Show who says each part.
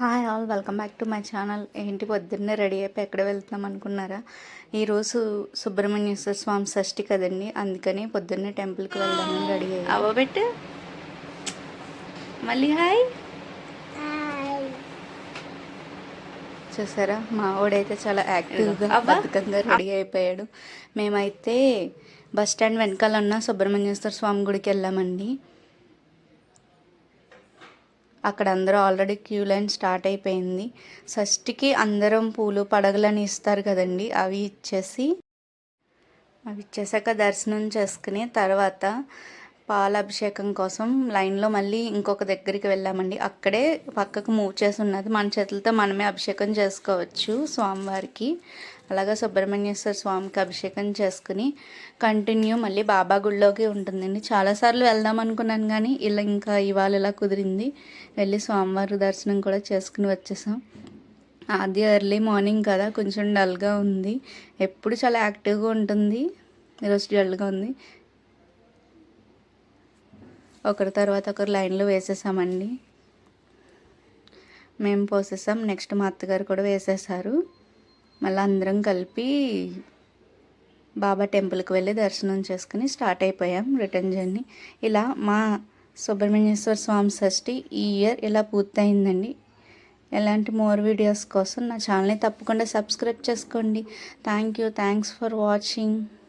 Speaker 1: Hi all welcome back to my channel. ఏంటి పొద్దున్నే ready అయిపోయి ఎక్కడ వెళ్తున్నాం అనుకున్నారా? ఈరోజు సుబ్రహ్మణ్యేశ్వర స్వామి షష్ఠి కదండి అందుకని పొద్దున్నే టెంపుల్కి వెళ్దామని రెడీ అయ్యి. అవ్వబెట్టు మళ్ళీ హాయ్. చూసారా మా వాడైతే చాలా యాక్టివ్గా బతుకంగా రెడీ అయిపోయాడు. మేమైతే బస్ స్టాండ్ వెనకాల ఉన్న సుబ్రహ్మణ్యేశ్వర స్వామి గుడికి వెళ్ళామండి. అక్కడ అందరూ ఆల్రెడీ క్యూ లైన్ స్టార్ట్ అయిపోయింది. షష్టికి అందరం పూలు పడగలని ఇస్తారు కదండి. అవి ఇచ్చేసి అవి ఇచ్చేసాక దర్శనం చేసుకుని తర్వాత పాల అభిషేకం కోసం లైన్లో మళ్ళీ ఇంకొక దగ్గరికి వెళ్ళామండి. అక్కడే పక్కకు మూవ్ చేసి ఉన్నది మన చేతులతో మనమే అభిషేకం చేసుకోవచ్చు స్వామివారికి. అలాగా సుబ్రహ్మణ్యేశ్వర స్వామికి అభిషేకం చేసుకుని కంటిన్యూ మళ్ళీ బాబా గుళ్ళోకి ఉంటుందండి. చాలాసార్లు వెళ్దాం అనుకున్నాను కానీ ఇలా ఇంకా ఇవాళ ఇలా కుదిరింది. వెళ్ళి స్వామివారి దర్శనం కూడా చేసుకుని వచ్చేసాం. అది ఎర్లీ మార్నింగ్ కదా కొంచెం డల్గా ఉంది. ఎప్పుడు చాలా యాక్టివ్గా ఉంటుంది. ఈరోజు డల్గా ఉంది. ఒకరి తర్వాత ఒకరు లైన్లో వేసేసామండి. మేము పోసేసాం. నెక్స్ట్ మా అత్తగారు కూడా వేసేసారు. మళ్ళీ అందరం కలిపి బాబా టెంపుల్కి వెళ్ళి దర్శనం చేసుకుని స్టార్ట్ అయిపోయాం రిటర్న్ జర్నీ. ఇలా మా సుబ్రహ్మణ్యేశ్వర స్వామి షష్ఠి ఈ ఇయర్ ఇలా పూర్తయిందండి. ఎలాంటి మోర్ వీడియోస్ కోసం నా ఛానల్ని తప్పకుండా సబ్స్క్రైబ్ చేసుకోండి. Thank you. Thanks for watching.